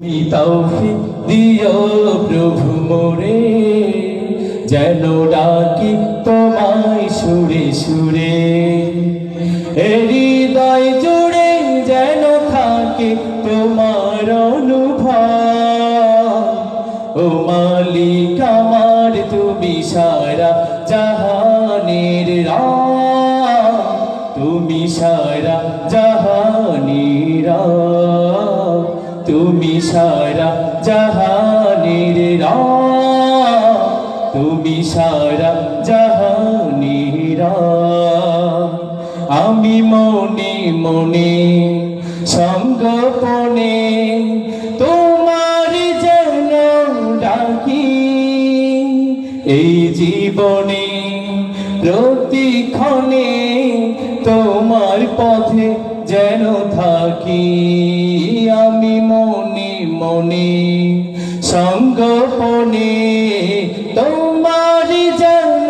তৌফিক দিও প্রভু মোরে, যেন ডাকি তোমায় সুরে সুরে। হৃদয় জুড়ে যেন থাকে তোমার অনুভব। ও মালিক আমার, তুমি সারা জাহানের রা তুমি সারা জাহানের তুমি সারা জাহানের তুমি সারা জাহানের আমি মনে মনে সঙ্গপনে তোমার যেন ডাকি, এই জীবনে প্রতিক্ষণে তোমার পথে যেন থাকি। সঙ্গপনে তোমার যেন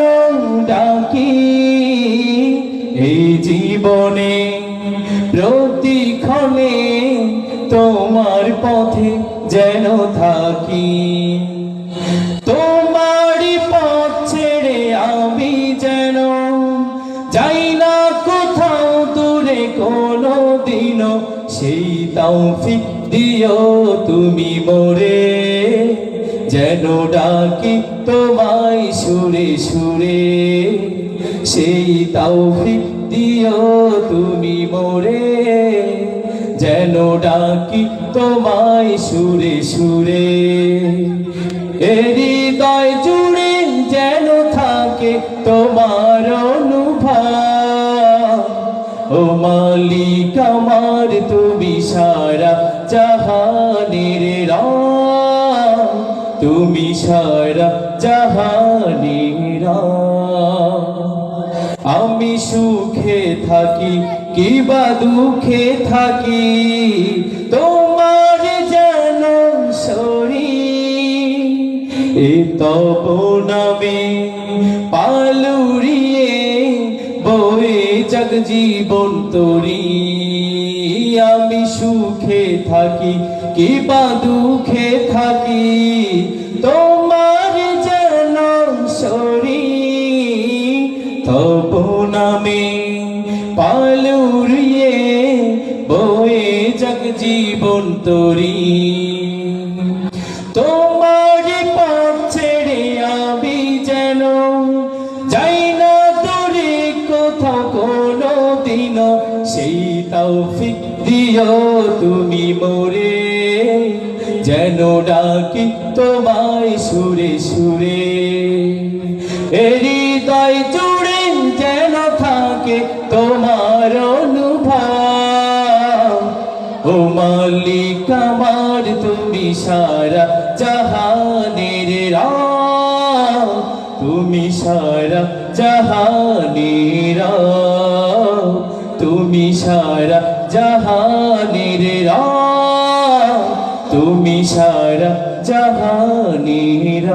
ডাকি। এই জীবনে প্রতিক্ষণে তোমার পথে যেন থাকি। তোমারই পথ ছেড়ে আমি যেন যাই না কোথাও দূরে কোনো দিনও সেই তৌফিক দিও তুমি মোরে, যেন ডাকি তোমায় সুরে সুরে। সেই তৌফিক দিও তুমি মোরে, যেন ডাকি তোমায় সুরে সুরে। এ হৃদয় জুড়ে যেন থাকে তোমার মালিক আমার তুমি সারা জাহানের রা তুমি সারা জাহানের আমি সুখে থাকি কিবা দুঃখে থাকি, তোমার যেন শরীর এ তব নামে পালুরিয়ে বয়ে জগ জীবন তরি। আমি সুখে থাকি কি বা দুঃখে থাকি। তোমার যেন শরীর তব নামে পালুরিয়ে বয়ে জগ জীবন তরি। সেই তৌফিক দিও তুমি মোরে। যেন ডাকি তোমায় সুরে সুরে। হৃদয় জুড়ে যেন থাকে তোমার অনুভব। ও মালিক আমার, তুমি সারা জাহানের রা তুমি সারা জাহানের রা তুমি সারা জাহানের তুমি সারা জাহানের